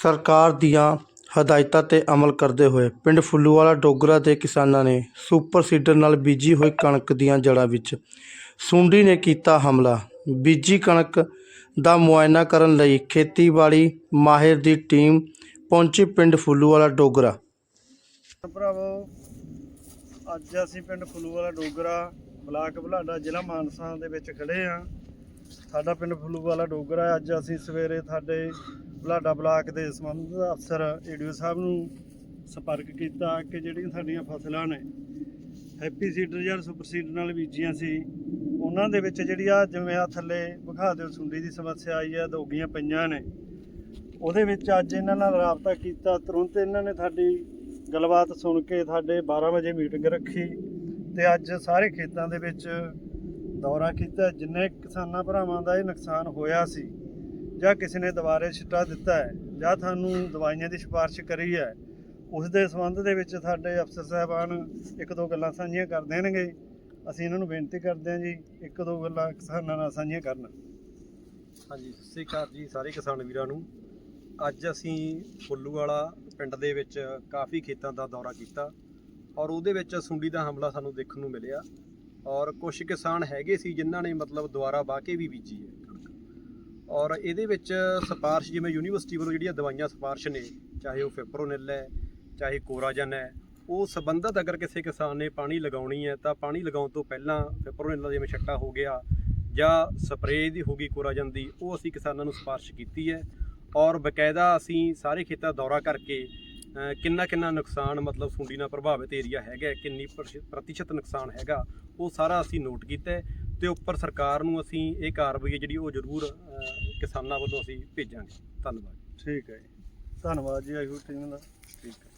ਸਰਕਾਰ ਦੀਆਂ ਹਦਾਇਤਾਂ 'ਤੇ ਅਮਲ ਕਰਦੇ ਹੋਏ ਪਿੰਡ ਫੁੱਲੂਵਾਲਾ ਡੋਗਰਾ ਦੇ ਕਿਸਾਨਾਂ ਨੇ ਸੁਪਰ ਸੀਡਰ ਨਾਲ ਬੀਜੀ ਹੋਈ ਕਣਕ ਦੀਆਂ ਜੜ੍ਹਾਂ ਵਿੱਚ ਸੁੰਡੀ ਨੇ ਕੀਤਾ ਹਮਲਾ। ਬੀਜੀ ਕਣਕ ਦਾ ਮੁਆਇਨਾ ਕਰਨ ਲਈ ਖੇਤੀਬਾੜੀ ਮਾਹਿਰ ਦੀ ਟੀਮ ਪਹੁੰਚੀ ਪਿੰਡ ਫੁੱਲੂਵਾਲਾ ਡੋਗਰਾ। ਭਰਾਵੋ, ਅੱਜ ਅਸੀਂ ਪਿੰਡ ਫੁੱਲੂਵਾਲਾ ਡੋਗਰਾ ਬਲਾਕ ਬੁਲਾਡਾ ਜ਼ਿਲ੍ਹਾ ਮਾਨਸਾ ਦੇ ਵਿੱਚ ਖੜੇ ਆ ਸਾਡਾ ਪਿੰਡ ਫੁੱਲੂਵਾਲਾ ਡੋਗਰ ਹੈ। ਅੱਜ ਅਸੀਂ ਸਵੇਰੇ ਸਾਡੇ ਬੁਲਾਡਾ ਬਲਾਕ ਦੇ ਸੰਬੰਧਿਤ ਅਫਸਰ ਏਡੀਓ ਸਾਹਿਬ ਨੂੰ ਸੰਪਰਕ ਕੀਤਾ ਕਿ ਜਿਹੜੀਆਂ ਸਾਡੀਆਂ ਫਸਲਾਂ ਨੇ, ਹੈਪੀ ਸੀਡਰ ਜਾਂ ਸੁਪਰ ਸੀਡਰ ਨਾਲ ਬੀਜੀਆਂ ਸੀ, ਉਹਨਾਂ ਦੇ ਵਿੱਚ ਜਿਹੜੀ ਆ ਜਿਵੇਂ ਆ ਥੱਲੇ ਵਿਖਾ ਦਿਓ, ਸੁੰਡੀ ਦੀ ਸਮੱਸਿਆ ਆਈ ਆ ਦੋਗੀਆਂ ਪਈਆਂ ਨੇ ਉਹਦੇ ਵਿੱਚ ਅੱਜ ਇਹਨਾਂ ਨਾਲ ਰਾਬਤਾ ਕੀਤਾ, ਤੁਰੰਤ ਇਹਨਾਂ ਨੇ ਸਾਡੀ ਗੱਲਬਾਤ ਸੁਣ ਕੇ ਸਾਡੇ 12 ਵਜੇ ਮੀਟਿੰਗ ਰੱਖੀ ਤੇ ਅੱਜ ਸਾਰੇ ਖੇਤਾਂ ਦੇ ਵਿੱਚ ਦੌਰਾ ਕੀਤਾ, ਜਿੰਨੇ ਕਿਸਾਨਾਂ ਭਰਾਵਾਂ ਦਾ ਇਹ ਨੁਕਸਾਨ ਹੋਇਆ ਸੀ, ਜਾਂ ਕਿਸੇ ਨੇ ਦੁਬਾਰੇ ਛਿੱਟਾ ਦਿੱਤਾ ਹੈ, ਜਾਂ ਤੁਹਾਨੂੰ ਦਵਾਈਆਂ ਦੀ ਸਿਫਾਰਿਸ਼ ਕਰੀ ਹੈ ਉਸ ਦੇ ਸੰਬੰਧ ਦੇ ਵਿੱਚ ਸਾਡੇ ਅਫਸਰ ਸਾਹਿਬਾਨ ਇੱਕ ਦੋ ਗੱਲਾਂ ਸਾਂਝੀਆਂ ਕਰ ਦੇਣਗੇ। ਅਸੀਂ ਇਹਨਾਂ ਨੂੰ ਬੇਨਤੀ ਕਰਦੇ ਹਾਂ ਜੀ, ਇੱਕ ਦੋ ਗੱਲਾਂ ਕਿਸਾਨਾਂ ਨਾਲ ਸਾਂਝੀਆਂ ਕਰਨ। ਹਾਂਜੀ, ਸਤਿ ਸ਼੍ਰੀ ਅਕਾਲ ਜੀ ਸਾਰੇ ਕਿਸਾਨ ਵੀਰਾਂ ਨੂੰ। ਅੱਜ ਅਸੀਂ ਫੁੱਲੂ ਵਾਲਾ ਪਿੰਡ ਦੇ ਵਿੱਚ ਕਾਫੀ ਖੇਤਾਂ ਦਾ ਦੌਰਾ ਕੀਤਾ ਔਰ ਉਹਦੇ ਵਿੱਚ ਸੁੰਡੀ ਦਾ ਹਮਲਾ ਸਾਨੂੰ ਦੇਖਣ ਨੂੰ ਮਿਲਿਆ। ਔਰ ਕੁਝ ਕਿਸਾਨ ਹੈਗੇ ਸੀ ਜਿਨ੍ਹਾਂ ਨੇ ਮਤਲਬ ਦੁਬਾਰਾ ਵਾਹ ਕੇ ਵੀ ਬੀਜੀ ਹੈ ਕਣਕ। ਔਰ ਇਹਦੇ ਵਿੱਚ ਸਿਫਾਰਿਸ਼ ਜਿਵੇਂ ਯੂਨੀਵਰਸਿਟੀ ਵੱਲੋਂ ਜਿਹੜੀਆਂ ਦਵਾਈਆਂ ਸਿਫਾਰਿਸ਼ ਨੇ, ਚਾਹੇ ਉਹ ਫਿਪਰੋਨਿਲ ਹੈ, ਚਾਹੇ ਕੋਰਾਜਨ ਹੈ, ਉਹ ਸੰਬੰਧਤ ਅਗਰ ਕਿਸੇ ਕਿਸਾਨ ਨੇ ਪਾਣੀ ਲਗਾਉਣੀ ਹੈ ਤਾਂ ਪਾਣੀ ਲਗਾਉਣ ਤੋਂ ਪਹਿਲਾਂ ਫਿਪਰੋਨਿਲ ਦਾ ਜਿਵੇਂ ਛੱਟਾ ਹੋ ਗਿਆ ਜਾਂ ਸਪਰੇਅ ਦੀ ਹੋ ਗਈ ਕੋਰਾਜਨ ਦੀ, ਉਹ ਅਸੀਂ ਕਿਸਾਨਾਂ ਨੂੰ ਸਿਫਾਰਿਸ਼ ਕੀਤੀ ਹੈ। ਔਰ ਬਕਾਇਦਾ ਅਸੀਂ ਸਾਰੇ ਖੇਤਾਂ ਦੌਰਾ ਕਰਕੇ ਕਿੰਨਾ ਕਿੰਨਾ ਨੁਕਸਾਨ ਮਤਲਬ ਸੁੰਡੀ ਨਾਲ ਪ੍ਰਭਾਵਿਤ ਏਰੀਆ ਹੈਗਾ ਕਿੰਨੀ ਪ੍ਰਸ਼ੀ- ਪ੍ਰਤੀਸ਼ਤ ਨੁਕਸਾਨ ਹੈਗਾ, ਉਹ ਸਾਰਾ ਅਸੀਂ ਨੋਟ ਕੀਤਾ ਹੈ ਤੇ ਉੱਪਰ ਸਰਕਾਰ ਨੂੰ ਅਸੀਂ ਇਹ ਕਾਰਵਾਈ ਹੈ ਜਿਹੜੀ ਉਹ ਜ਼ਰੂਰ ਕਿਸਾਨਾਂ ਵੱਲੋਂ ਅਸੀਂ ਭੇਜਾਂਗੇ। ਧੰਨਵਾਦ। ਠੀਕ ਹੈ ਜੀ। ਧੰਨਵਾਦ ਜੀ ਆਈਓ ਟੀਮ ਦਾ। ਠੀਕ ਹੈ।